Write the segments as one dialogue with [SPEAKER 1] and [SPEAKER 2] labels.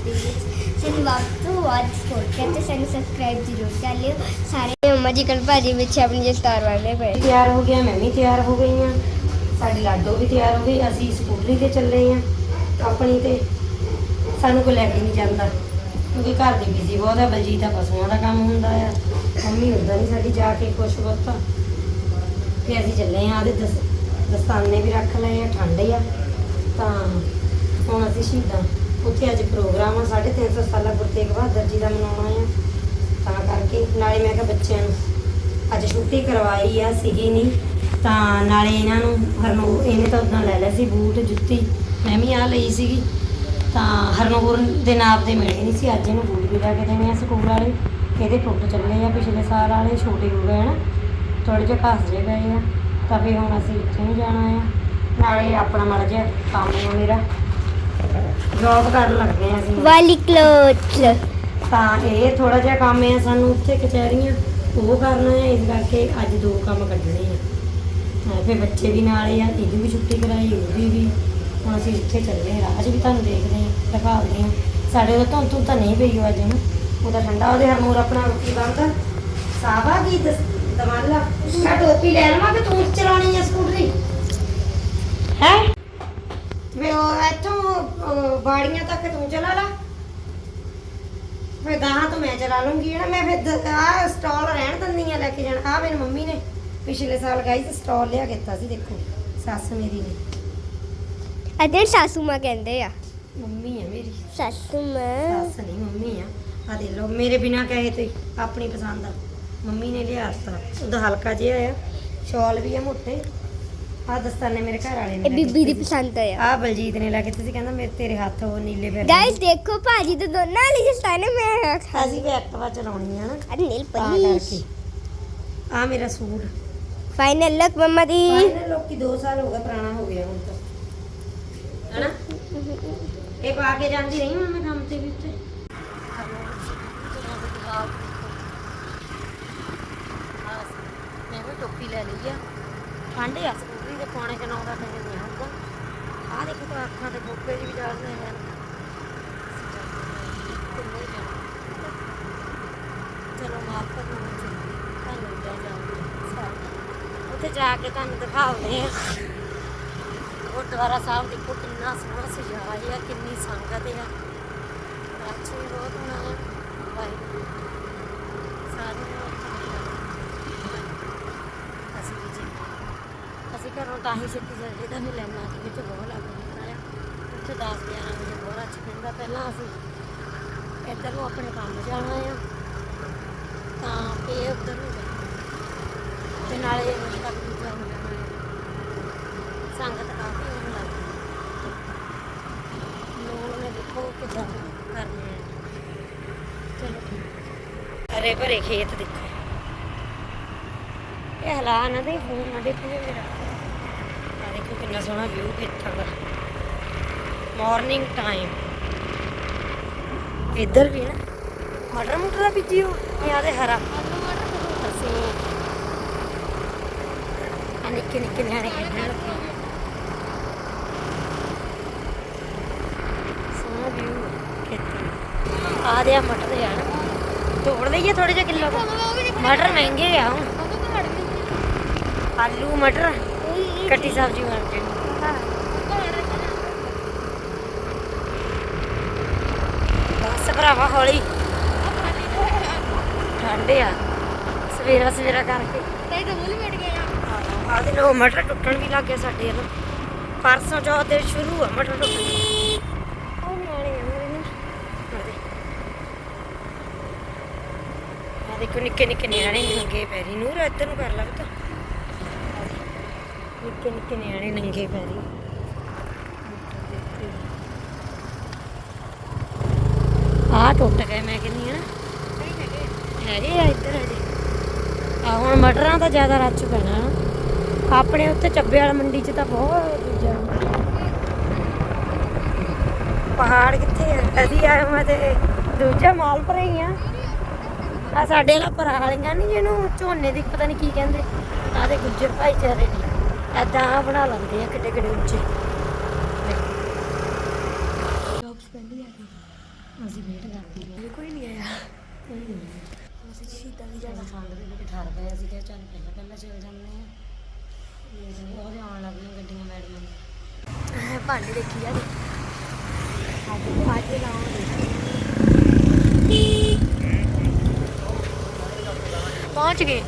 [SPEAKER 1] ਦੇ ਵਿੱਚ ਸਾਨੂੰ ਵੱਧ ਤੋਂ ਵੱਧ ਸਪੋਰਟ ਕਰੋ ਤੇ ਸਾਨੂੰ ਸਬਸਕ੍ਰਾਈਬ ਜ਼ਰੂਰ ਕਰ ਲਿਓ ਵਿੱਚ ਆਪਣੀ ਜਸਤਾਰ ਵਾਲੇ ਪਏ
[SPEAKER 2] ਤਿਆਰ ਹੋ ਗਿਆ ਮੈਂ ਵੀ ਤਿਆਰ ਹੋ ਗਈ ਹਾਂ ਸਾਡੀ ਲਾਡੋ ਵੀ ਤਿਆਰ ਹੋ ਗਈ ਅਸੀਂ ਸਕੂਟਰੀ ਤੇ ਚੱਲੇ ਹਾਂ ਆਪਣੀ ਤੇ ਸਾਨੂੰ ਕੋਈ ਲੈ ਕੇ ਨਹੀਂ ਜਾਂਦਾ ਕਿਉਂਕਿ ਘਰ ਦੀ ਬਿਜ਼ੀ ਬਹੁਤ ਹੈ ਬਲਜੀਤ ਦਾ ਪਸ਼ੂਆਂ ਦਾ ਕੰਮ ਹੁੰਦਾ ਆ ਮੰਮੀ ਹੁੰਦਾ ਨਹੀਂ ਸਾਡੀ ਜਾ ਕੇ ਕੁਛ ਬਹੁਤਾ ਫਿਰ ਅਸੀਂ ਚੱਲੇ ਹਾਂ ਆਦੇ ਦਸਤਾਨੇ ਵੀ ਰੱਖ ਲਏ ਆ ਠੰਡ ਆ ਤਾਂ ਹੁਣ ਅਸੀਂ ਸ਼ਹੀਦਾਂ ਉੱਥੇ ਅੱਜ ਪ੍ਰੋਗਰਾਮ ਆ 350 ਸਾਲਾ ਗੁਰੂ ਤੇਗ ਬਹਾਦਰ ਜੀ ਦਾ ਮਨਾਉਣਾ ਆ। ਤਾਂ ਕਰਕੇ ਨਾਲੇ ਮੈਂ ਕਿਹਾ ਬੱਚਿਆਂ ਨੂੰ, ਅੱਜ ਛੁੱਟੀ ਕਰਵਾਈ ਆ, ਸੀਗੀ ਨਹੀਂ ਤਾਂ ਨਾਲੇ ਇਹਨਾਂ ਨੂੰ ਹਰਨੋ, ਇਹਨੇ ਤਾਂ ਉਦਾਂ ਲੈ ਲਿਆ ਸੀ ਬੂਟ, ਜੁੱਤੀ। ਮੈਂ ਵੀ ਆ ਲਈ ਸੀਗੀ। ਤਾਂ ਹਰਨੋਰ ਦੇ ਨਾਪ ਦੇ ਮਿਲੇ ਨਹੀਂ ਸੀ, ਅੱਜ ਇਹਨੂੰ ਬੂਟ ਵੀ ਲੈ ਕੇ ਦੇਣੇ ਆ ਸਕੂਲ ਵਾਲੇ। ਇਹਦੇ ਟੁੱਟ ਚੱਲੇ ਆ ਪਿਛਲੇ ਸਾਲ ਵਾਲੇ, ਛੋਟੇ ਹੋ ਗਏ ਨਾ ਥੋੜੇ ਜਿਹਾ ਘਸ ਜੇ ਗਏ ਆ। ਤਾਂ ਵੀ ਹੁਣ ਅਸੀਂ ਉੱਥੇ ਨੂੰ ਜਾਣਾ ਆ। ਨਾਲੇ ਆਪਣਾ ਮੜ ਜਿਹਾ ਕੰਮ ਆ ਮੇਰਾ। ਜੌਬ ਕਰਨ ਲੱਗੇ ਆ ਅਸੀਂ।
[SPEAKER 1] ਵਾਲੀ ਕਲੋਥ
[SPEAKER 2] ਤਾਂ ਇਹ ਥੋੜਾ ਜਿਹਾ ਕੰਮ ਹੈ ਸਾਨੂੰ ਉੱਥੇ ਕਚਹਿਰੀਆਂ ਉਹ ਕਰਨਾ ਹੈ ਇਸ ਕਰਕੇ ਅੱਜ ਦੋ ਕੰਮ ਕੱਢਣੇ ਆ। ਫਿਰ ਬੱਚੇ ਵੀ ਨਾਲੇ ਆ ਇਹਦੀ ਵੀ ਛੁੱਟੀ ਕਰਾਈ ਉਹਦੀ ਵੀ। ਹੁਣ ਅਸੀਂ ਇੱਥੇ ਚੱਲੇ ਹਾਂ ਰਾਜ ਵੀ ਤੁਹਾਨੂੰ ਦੇਖਦੇ ਹਾਂ ਦਿਖਾਉਂਦੇ ਹਾਂ। ਸਾਡੇ ਉਹ ਧੁੰਦ ਧੁੰਦ ਤਾਂ ਨਹੀਂ ਪਈ ਅੱਜ ਨਾ ਉਹਦਾ ਠੰਡਾ ਉਹਦੇ ਹਰਮੂਰ ਆਪਣਾ ਰੋਟੀ ਬੰਦ। ਸਾਵਾ ਕੀ ਦਮਾਲਾ ਮੈਂ ਟੋਪੀ ਲੈ ਲਵਾਂ ਕਿ ਤੂੰ ਚਲਾਉਣੀ ਹੈ ਸਕੂਟਰੀ? ਹੈ? ਵੇ ਉਹ ਇੱਥੋਂ ਬਾੜੀਆਂ ਤੱਕ ਤੂੰ ਚਲਾ ਲਾ। ਫਿਰ ਗਾਹਾਂ ਤੋਂ ਮੈਂ ਚਲਾ ਲੂੰਗੀ ਨਾ ਮੈਂ ਫਿਰ ਆ ਸਟਾਲ ਰਹਿਣ ਦਿੰਦੀ ਆ ਲੈ ਕੇ ਜਾਣਾ। ਆ ਮੇਰੀ ਮੰਮੀ ਨੇ ਪਿਛਲੇ ਸਾਲ ਗਾਈ ਤੇ ਸਟਾਲ ਲਿਆ ਕੇ ਦਿੱਤਾ ਸੀ ਦੇਖੋ ਸੱਸ ਮੇਰੀ ਨੇ।
[SPEAKER 1] ਅਦਰ ਸਾਸੂ ਮਾਂ ਕਹਿੰਦੇ ਆ।
[SPEAKER 2] ਮੰਮੀ ਆ ਮੇਰੀ।
[SPEAKER 1] ਸਾਸੂ ਮਾਂ।
[SPEAKER 2] ਸੱਸ ਨਹੀਂ ਮੰਮੀ ਆ। ਆ ਦੇ ਲੋ ਮੇਰੇ ਬਿਨਾ ਕਹੇ ਤੇ ਆਪਣੀ ਪਸੰਦ ਆ। ਮੰਮੀ ਨੇ ਲਿਆ ਦਿੱਤਾ। ਉਹਦਾ ਹਲਕਾ ਜਿਹਾ ਆ। ਸ਼ਾਲ ਵੀ ਆ ਮੋਟੇ। ਆ ਦਸਤਾਨੇ ਮੇਰੇ ਘਰ ਵਾਲੇ ਨੇ
[SPEAKER 1] ਇਹ ਬੀਬੀ ਦੀ ਪਸੰਦ ਆ।
[SPEAKER 2] ਆ ਬਲਜੀਤ ਨੇ ਲੈ ਕੇ ਦਿੱਤੇ ਸੀ ਕਹਿੰਦਾ ਮੇਰੇ ਤੇਰੇ ਹੱਥ ਉਹ ਨੀਲੇ ਫਿਰ
[SPEAKER 1] ਗਾਇਸ ਦੇਖੋ ਭਾਜੀ ਤਾਂ ਦੋਨਾਂ ਵਾਲੀ ਜਸਤਾਨੇ ਮੈਂ ਖਾ
[SPEAKER 2] ਅਸੀਂ ਵੀ ਐਕਟਿਵਾ ਚਲਾਉਣੀ ਆ ਨਾ।
[SPEAKER 1] ਅਰੇ ਨੀਲ
[SPEAKER 2] ਕਰਕੇ। ਆ ਮੇਰਾ ਸੂਟ।
[SPEAKER 1] ਫਾਈਨਲ ਲੁੱਕ ਮੰਮਾ ਦੀ।
[SPEAKER 2] ਫਾਈਨਲ ਲੋਕੀ 2 ਸਾਲ ਹੋ ਗਏ ਪੁਰਾਣਾ ਹੋ ਗਿਆ ਹੁਣ ਤਾਂ। ਹਨਾ? ਇਹ ਪਾ ਕੇ ਜਾਂਦੀ ਰਹੀ ਹੁਣ ਮੈਂ ਕੰਮ ਤੇ ਵੀ ਉੱਤੇ ਮੈਂ ਵੀ ਟੋਪੀ ਲੈ ਲਈ ਆ। ਠੰਡ ਆ ਸਕੂਟਰੀ ਦੇ ਪੌਣੇ ਕਿ 9 ਦਾ ਟਾਈਮ ਨਹੀਂ ਆਉਂਦਾ ਆਹ ਦੇਖੋ ਤਾਂ ਅੱਖਾਂ ਤੇ ਫੋਕੇ ਜੀ ਵੀ ਚੜਦੇ ਹਨ ਚਲੋ ਮਾਫ ਕਰ ਮੈਨੂੰ ਤੁਹਾਨੂੰ ਲੈ ਜਾਵਾਂਗੇ ਉੱਥੇ ਜਾ ਕੇ ਤੁਹਾਨੂੰ ਦਿਖਾਉਂਦੇ ਆ। ਗੁਰਦੁਆਰਾ ਸਾਹਿਬ ਦੇਖੋ ਕਿੰਨਾ ਸੋਹਣਾ ਸਜਾਇਆ ਹੈ ਕਿੰਨੀ ਸੰਗਤ ਹੈ ਰੱਛ ਵੀ ਬਹੁਤ ਹੋਣਾ ਵਾਹਿਗੁਰੂ ਸਾਰੇ ਅਸੀਂ ਵੀ ਜੀ ਅਸੀਂ ਘਰੋਂ ਤਾਂ ਹੀ ਵੀ ਲੈਣਾ ਕਿ ਵਿੱਚ ਬਹੁਤ ਲੱਗ ਜਾਂਦਾ ਆ ਉੱਥੇ 10 11 ਵਜੇ ਬਹੁਤ ਰੱਛ ਪੈਂਦਾ ਪਹਿਲਾਂ ਅਸੀਂ। ਇੱਧਰ ਨੂੰ ਆਪਣੇ ਕੰਮ ਜਾਣਾ ਆ। ਤਾਂ ਇਹ ਉੱਧਰ ਨੂੰ ਜਾਣਾ ਤੇ ਨਾਲੇ ਤੱਕ ਦੂਜਾ ਹੋ ਜਾਣਾ ਸੰਗਤ ਕਾਫੀ ਹੋਣ ਲੱਗ ਗਈ। ਲੋਕ ਨੇ ਦੇਖੋ ਕਿਦਾਂ ਕਰਨੇ ਆ। ਚਲੋ ਹਰੇ ਭਰੇ ਖੇਤ ਦੇਖੋ। ਇਹ ਹਲਾ ਨਾ ਦੇ, ਫੋਨ ਨਾ ਦੇਖੋ ਮੇਰਾ ਕਿੰਨਾ ਸੋਹਣਾ ਵਿਊ ਖੇਤਾਂ ਦਾ ਮਾਰਨਿੰਗ ਟਾਈਮ ਇੱਧਰ ਵੀ ਨਾ, ਮਟਰ ਮੁਟਰ ਦਾ ਬੀਜੀ ਹੋ ਇਹ ਹਰਾ। ਅਸੀਂ ਨਿੱਕੇ ਨਿੱਕੇ ਨਿਆਣੇ ਖੇਡਣ ਲੱਗੇ। ਸੋਹਣਾ ਵਿਊ ਖੇਤਾਂ ਆ? ਦੇ ਮਟਰ ਦੇ ਆ ਤੋੜ ਲਈਏ ਥੋੜੇ ਜਿਹਾ ਕਿਲੋ ਮਟਰ ਮਹਿੰਗੇ ਆ ਹੁਣ। ਆਲੂ ਮਟਰ। ਕੱਟੀ ਸਬਜ਼ੀ ਬਣ ਜੇ ਬਸ ਭਰਾਵਾ ਹੌਲੀ। ਠੰਡੇ ਆ। ਸਵੇਰਾ ਸਵੇਰਾ ਕਰਕੇ।
[SPEAKER 1] ਤੇ ਤਾਂ ਮਿਟ ਗਿਆ
[SPEAKER 2] ਆ ਦੇ ਲੋ ਮਟਰ ਟੁੱਟਣ ਵੀ ਲੱਗ ਗਏ ਸਾਡੇ ਵੱਲ। ਪਰਸੋਂ ਚੌਥ ਦੇ ਸ਼ੁਰੂ ਆ, ਮਟਰ ਟੁੱਟਣ ਉਹ ਨਿਆਣੇ ਆ ਮੇਰੇ ਨੇ ਆ ਦੇਖੋ ਨਿੱਕੇ ਨਿੱਕੇ ਨਿਆਣੇ ਨੰਗੇ ਪੈਰੀ ਨੂਰ ਇੱਧਰ ਨੂੰ ਕਰ ਲੱਗਦਾ ਨਿੱਕੇ ਨਿੱਕੇ ਨਿਆਣੇ ਨੰਗੇ ਪੈਰੀ ਆ ਟੁੱਟ ਗਏ, ਮੈਂ ਕਹਿੰਦੀ ਆ ਹੈਗੇ ਆ ਇੱਧਰ ਹਜੇ। ਆ ਹੁਣ ਮਟਰਾਂ ਦਾ ਜ਼ਿਆਦਾ ਰੱਛ ਪੈਣਾ। ਆਪਣੇ ਉੱਤੇ ਚੱਬੇ ਵਾਲਾ ਮੰਡੀ 'ਚ ਤਾਂ ਬਹੁਤ ਦੂਜਾ ਪਹਾੜ ਕਿੱਥੇ ਆ? ਅਸੀਂ ਆਏ ਮੈਂ ਤੇ ਦੂਜਾ ਮਾਲ ਪਰ ਹੀ ਆ। ਆ ਸਾਡੇ ਵਾਲਾ ਪਰਾਲੀਆਂ ਨਹੀਂ ਜਿਹਨੂੰ ਝੋਨੇ ਦੀ, ਪਤਾ ਨਹੀਂ ਕੀ ਕਹਿੰਦੇ। ਆ ਦੇ ਗੁੱਜਰ ਭਾਈਚਾਰੇ। ਐਦਾਂ ਬਣਾ ਲੈਂਦੇ ਆ ਕਿੱਡੇ ਕਿੱਡੇ ਉੱਚੇ। ਜੌਬਸ ਪਹਿਲੀ ਆ ਗਈ। ਅਸੀਂ ਵੇਟ ਕਰਦੇ ਪਏ
[SPEAKER 1] ਕੋਈ ਨਹੀਂ ਆਇਆ।
[SPEAKER 2] ਕੋਈ ਨਹੀਂ
[SPEAKER 1] ਅਸੀਂ ਸ਼ੀਤਾਂ ਵੀ
[SPEAKER 2] ਜਦੋਂ ਠੰਡ ਦੇ ਵਿੱਚ ਠਰ ਪਏ ਅਸੀਂ ਕਿਹਾ ਚੱਲ ਪਹਿਲਾਂ ਪਹਿਲਾਂ ਚੱਲ ਜਾਂਦੇ ਆ ਦੇਖਦੇ ਉਹਦੇ ਆਉਣ ਲੱਗੀਆਂ ਗੱਡੀਆਂ ਮੈਡਮਾਂ ਦੀਆਂ।
[SPEAKER 1] ਭਾਂਡੇ ਦੇਖੀ ਜਾ ਭਾਂਡੇ ਲਾਉਂਦੇ ਪਹੁੰਚ ਗਏ।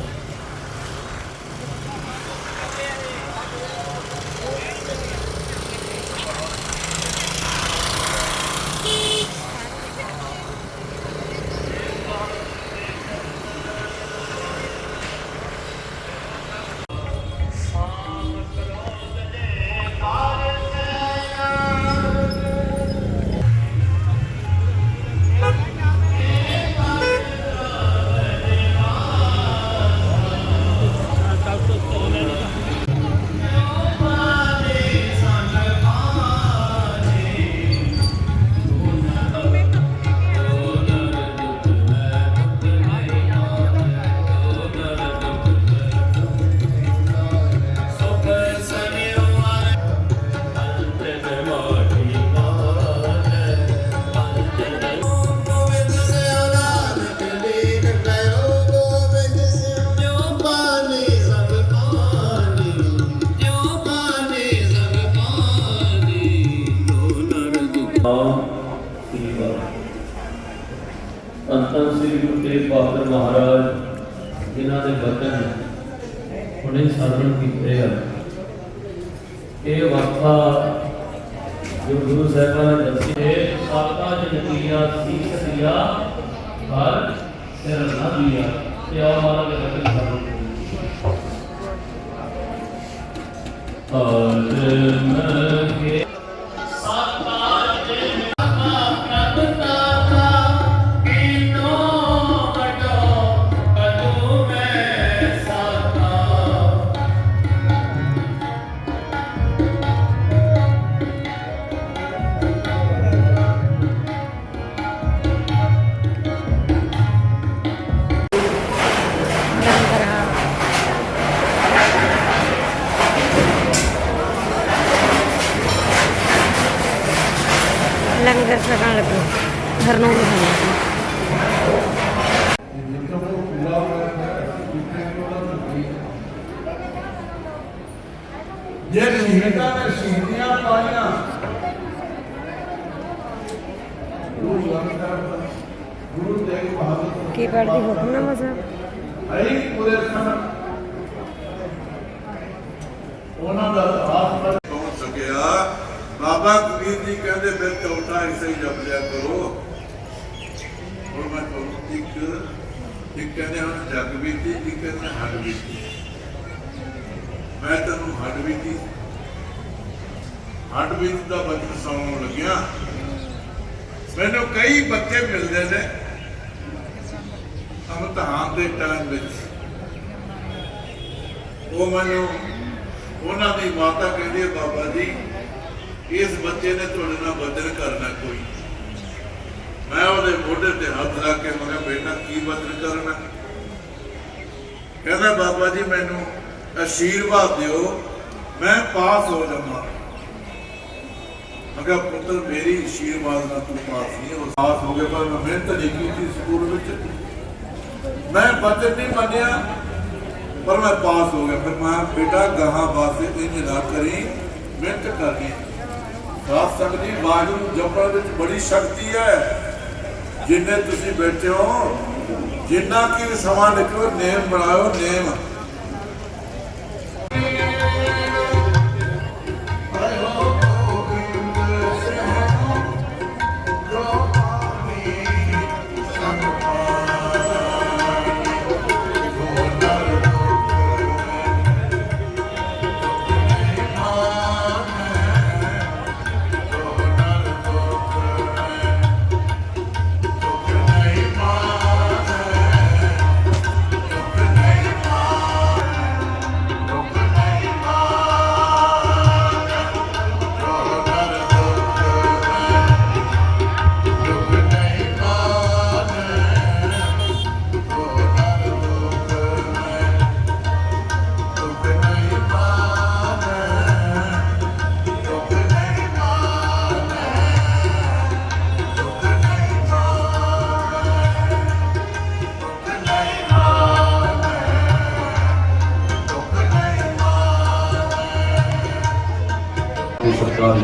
[SPEAKER 3] ਸਰਵਣ ਕੀਤੇ ਆ ਇਹ ਅਵਸਥਾ ਜੋ ਗੁਰੂ ਸਾਹਿਬਾਨ ਨੇ ਦੱਸੀ ਹੈ ਸਾਤਾ ਜਨਕੀਆ ਸੀਸ ਦਿਆ ਹਰ ਸਿਰ ਨਾ ਦਿਆ, ਤੇ ਆ ਮਾਰਾ ਦੇ ਬਚਨ ਸਰਵਣ ਹਰ ਕੇ
[SPEAKER 2] ਨੂੰ ਵੀ ਖਾਣਾ
[SPEAKER 4] ਜੇ ਸ਼ਹੀਦਾਂ ਨੇ ਸ਼ਹੀਦੀਆਂ ਪਾਈਆਂ ਗੁਰੂ ਤੇਗ ਬਹਾਦਰ
[SPEAKER 2] ਕੀ ਪੜਦੀ ਹੁਕਮਨਾਮਾ ਸਾਹਿਬ
[SPEAKER 4] ਅਈ ਪੂਰੇ ਸਨ ਉਹਨਾਂ ਦਾ ਪਰ ਪਹੁੰਚ ਸਕਿਆ। ਬਾਬਾ ਕਬੀਰ ਜੀ ਕਹਿੰਦੇ ਫਿਰ ਚੌਥਾ ਹਿੱਸਾ ਹੀ ਜਪ ਲਿਆ ਕਰੋ। ਹੁਣ ਮੈਂ ਤੁਹਾਨੂੰ ਇੱਕ ਇੱਕ ਕਹਿੰਦੇ ਹਨ, ਜਗ ਬੀਤੀ, ਇੱਕ ਕਹਿੰਦੇ ਹੱਡ ਬੀਤੀ। ਮੈਂ ਤੈਨੂੰ ਹੱਡ ਬੀਤੀ। ਹੱਡ ਬੀਤੀ ਦਾ ਬਚਨ ਸੁਣਾਉਣ ਲੱਗਿਆ। ਮੈਨੂੰ ਕਈ ਬੱਚੇ ਮਿਲਦੇ ਨੇ। ਅਮਤਹਾਨ ਦੇ ਟਾਈਮ ਵਿੱਚ। ਉਹ ਮੈਨੂੰ ਉਹਨਾਂ ਦੀ ਮਾਤਾ ਕਹਿੰਦੀ ਹੈ, ਬਾਬਾ ਜੀ, ਇਸ ਬੱਚੇ ਨੇ ਤੁਹਾਡੇ ਨਾਲ ਬਚਨ ਕਰਨਾ ਕੋਈ ਮੈਂ ਉਹਦੇ ਮੋਢੇ ਤੇ ਹੱਥ ਰੱਖ ਕੇ ਮੈਂ ਕਿਹਾ, ਬੇਟਾ, ਕੀ ਬਚਨ ਕਰਨਾ ਕਹਿੰਦਾ, ਬਾਬਾ ਜੀ, ਮੈਨੂੰ ਅਸ਼ੀਰਵਾਦ ਦਿਓ, ਮੈਂ ਪਾਸ ਹੋ ਜਾਵਾਂ। ਮੈਂ ਪੁੱਤਰ, ਮੇਰੀ ਅਸ਼ੀਰਵਾਦ ਨਾਲ ਤੂੰ ਪਾਸ ਨਹੀਂ ਹੋ ਪਾਸ ਹੋ ਗਿਆ ਪਰ ਮੈਂ ਮਿਹਨਤ ਨਹੀਂ ਕੀਤੀ ਸਕੂਲ ਵਿੱਚ। ਮੈਂ ਬਚਨ ਨਹੀਂ ਮੰਨਿਆ, ਪਰ ਮੈਂ ਪਾਸ ਹੋ ਗਿਆ। ਫਿਰ ਮੈਂ ਬੇਟਾ, ਗਾਹਾਂ ਵਾਸਤੇ ਇੰਜ ਨਾ ਕਰੀ, ਮਿਹਨਤ ਕਰਨੀ। ਸਾਧ ਸੰਗਤ ਜੀ ਵਾਹਿਗੁਰੂ ਜਪਣ ਵਿੱਚ ਬੜੀ ਸ਼ਕਤੀ ਹੈ। ਜਿੰਨੇ ਤੁਸੀਂ ਬੈਠੇ ਹੋ ਜਿੰਨਾ ਕੀ ਸਮਾਂ ਨਿਕਲੋ ਨੇਮ ਬਣਾਓ ਨੇਮ।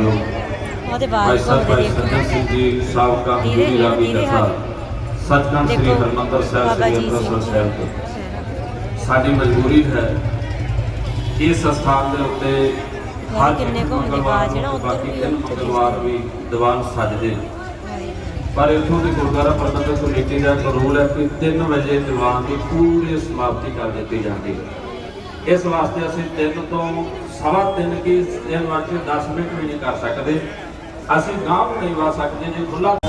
[SPEAKER 2] ਉਹਦੇ
[SPEAKER 3] ਭਾਈ
[SPEAKER 2] ਬਾਅਦ
[SPEAKER 3] ਭਾਈ ਸੱਜਣ ਸਿੰਘ ਜੀ ਸਾਬਕਾ ਹਜ਼ੂਰੀ ਰਾਗੀ ਕਥਾ ਸੱਚਖੰਡ ਸ੍ਰੀ ਹਰਮੰਦਰ ਸਾਹਿਬ ਸ੍ਰੀ ਅੰਮ੍ਰਿਤਸਰ ਸਾਹਿਬ ਤੋਂ। ਸਾਡੀ ਮਜਬੂਰੀ ਹੈ ਇਸ ਸਥਾਨ ਦੇ ਉੱਤੇ ਹਰ
[SPEAKER 2] ਕਿੰਨੇ ਘੁੰਮਦੇ
[SPEAKER 3] ਮੰਗਲਵਾਰ
[SPEAKER 2] ਬਾਅਦ ਜਿਹੜਾ
[SPEAKER 3] ਬਾਕੀ
[SPEAKER 2] ਵੀ
[SPEAKER 3] ਮੰਗਲਵਾਰ ਵੀ ਦੀਵਾਨ ਸਜਦੇ। ਪਰ ਇੱਥੋਂ ਦੀ ਗੁਰਦੁਆਰਾ ਪ੍ਰਬੰਧਕ ਕਮੇਟੀ ਦਾ ਰੂਲ ਹੈ ਕਿ 3 ਵਜੇ ਦੀਵਾਨ ਦੀ ਪੂਰੀ ਸਮਾਪਤੀ ਕਰ ਦਿੱਤੀ ਜਾਂਦੀ ਹੈ। ਇਸ ਵਾਸਤੇ ਅਸੀਂ 3 ਤੋਂ ਸਵਾ 3 ਕੀ 3 ਵਜੇ 10 ਮਿੰਟ ਵੀ ਨਹੀਂ ਕਰ ਸਕਦੇ। ਅਸੀਂ ਗਾਂਵ ਨਹੀਂ ਵਾ ਸਕਦੇ, ਜੇ ਖੁੱਲਾ
[SPEAKER 2] ਆਲੇ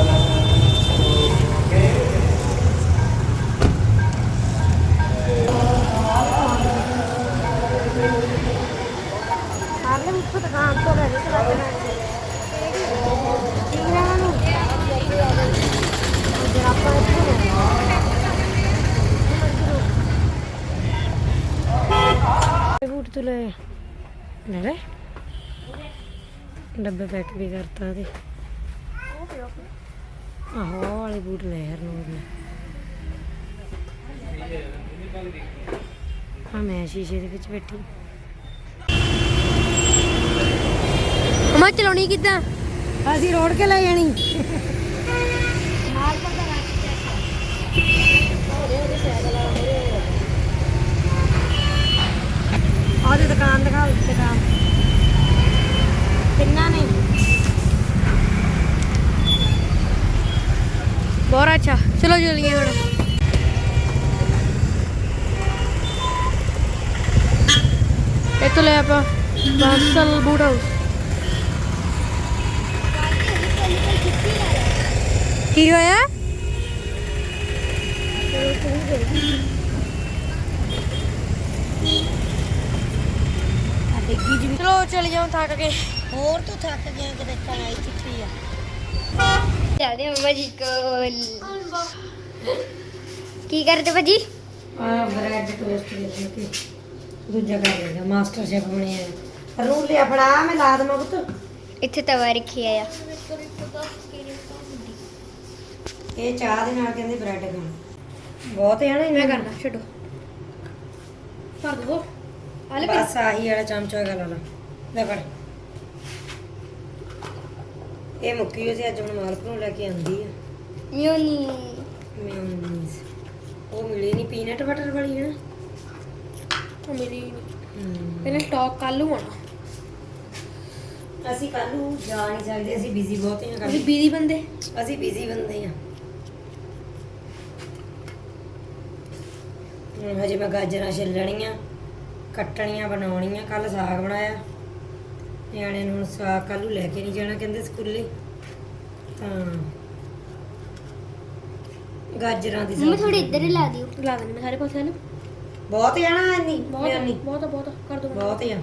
[SPEAKER 2] ਡੱਬੇ ਪੈਕ ਵੀ ਕਰਤਾ ਤੇ ਆਹੋ ਵਾਲੇ ਬੂਟ ਲੈ ਯਾਰ ਨੂਰ ਨੇ ਹਾਂ ਮੈਂ ਸ਼ੀਸ਼ੇ ਦੇ ਵਿੱਚ ਬੈਠੀ।
[SPEAKER 1] ਮਮਾ ਚਲਾਉਣੀ ਕਿੱਦਾਂ?
[SPEAKER 2] ਅਸੀਂ ਰੋੜ ਕੇ ਲੈ ਜਾਣੀ। ਉਹਦੀ ਦੁਕਾਨ ਦਿਖਾ ਦੁਕਾਨ। ਤਿੰਨਾਂ ਨੇ?
[SPEAKER 1] ਬਹੁਤ ਅੱਛਾ। ਚਲੋ ਚਲੀਏ ਹੁਣ। ਇੱਥੋਂ ਲੈ ਆਪਾਂ ਬਾਂਸਲ ਬੂਟ ਹਾਊਸ ਕੀ ਹੋਇਆ?
[SPEAKER 2] ਆ ਡਿੱਗੀ ਜੀ
[SPEAKER 1] ਚਲੋ ਚਲੇ ਜਾਓ ਥੱਕ ਕੇ
[SPEAKER 2] ਹੋਰ ਤੂੰ ਥੱਕ ਗਿਆ ਕਿ ਦੇਖਣ ਆਈ ਚਿੱਠੀ ਆ।
[SPEAKER 1] ਚੱਲਦੇ ਹਾਂ ਮਮਾ ਜੀ ਕੋਲ। ਕੀ ਕਰਦੇ ਭਾਜੀ?
[SPEAKER 2] ਆ ਬ੍ਰੈਡ ਟੋਸਟ ਦੇ ਕੇ। ਦੂਜਾ ਕਰ ਲੈਗਾ ਮਾਸਟਰ ਸ਼ੈਫ ਬਣਿਆ ਰੂਲ ਲਿਆ ਫੜਾ ਮੈਂ ਲਾ ਦਵਾਂ ਪੁੱਤ।
[SPEAKER 1] ਇੱਥੇ ਤਵਾ ਰੱਖਿਆ ਆ
[SPEAKER 2] ਇਹ ਚਾਹ ਦੇ ਨਾਲ ਕਹਿੰਦੇ ਬ੍ਰੈਡ ਖਾਣਾ। ਬਹੁਤ ਹੈ ਨਾ ਇਹਨਾਂ। ਕਰਨਾ
[SPEAKER 1] ਛੱਡੋ। ਕਰ ਦੋ।
[SPEAKER 2] ਬਸ ਆਹੀ ਵਾਲਾ ਚਮਚਾ ਗਾ ਲਾ ਲਾ। ਲੈ ਫੜ। ਇਹ ਮੁੱਕੀ ਹੋਈ ਸੀ ਅੱਜ ਹੁਣ ਮਾਲਕ ਨੂੰ ਲੈ ਕੇ ਆਂਦੀ ਆ।
[SPEAKER 1] ਮਿਓਨੀ
[SPEAKER 2] ਮਿਊਨੀਸ ਉਹ ਮਿਲੀ ਨਹੀਂ ਪੀਨਟ ਬਟਰ ਵਾਲੀ ਹੈ
[SPEAKER 1] ਮੇਰੀ
[SPEAKER 2] ਨਾ।
[SPEAKER 1] ਪਹਿਲੇ ਸਟਾਕ ਕੱਲ ਨੂੰ ਆਣਾ
[SPEAKER 2] ਅਸੀਂ ਕੱਲ ਨੂੰ ਜਾ ਨਹੀਂ ਸਕਦੇ ਅਸੀਂ ਬਿਜ਼ੀ ਬਹੁਤ ਹਾਂ ਕੱਲ੍ਹ।
[SPEAKER 1] ਅਸੀਂ ਬੀਦੀ? ਬੰਦੇ
[SPEAKER 2] ਅਸੀਂ ਬਿਜ਼ੀ ਬੰਦੇ ਆ ਹੁਣ ਹਜੇ ਮੈਂ ਗਾਜਰਾਂ ਛਿੱਲਣੀਆਂ ਕੱਟਣੀਆਂ ਬਣਾਉਣੀਆਂ ਕੱਲ ਸਾਗ ਬਣਾਇਆ। ਨਿਆਣੇ ਨੂੰ ਸਾਗ ਕੱਲ ਨੂੰ ਲੈ ਕੇ ਨਹੀਂ ਜਾਣਾ ਕਹਿੰਦੇ ਸਕੂਲੇ। ਤਾਂ ਗਾਜਰਾਂ ਦੀ
[SPEAKER 1] ਮੰਮੀ ਥੋੜੀ ਇੱਧਰ ਹੀ ਲਾ ਦਿਓ ਲਾ ਦਿੰਦੇ ਸਾਰੇ ਪਾਸੇ ਨਾ।
[SPEAKER 2] ਬਹੁਤ ਜਾਣਾ ਇੰਨੀ
[SPEAKER 1] ਬਹੁਤ
[SPEAKER 2] ਇੰਨੀ
[SPEAKER 1] ਬਹੁਤ ਬਹੁਤ ਕਰ ਦੋ।
[SPEAKER 2] ਬਹੁਤ ਆ।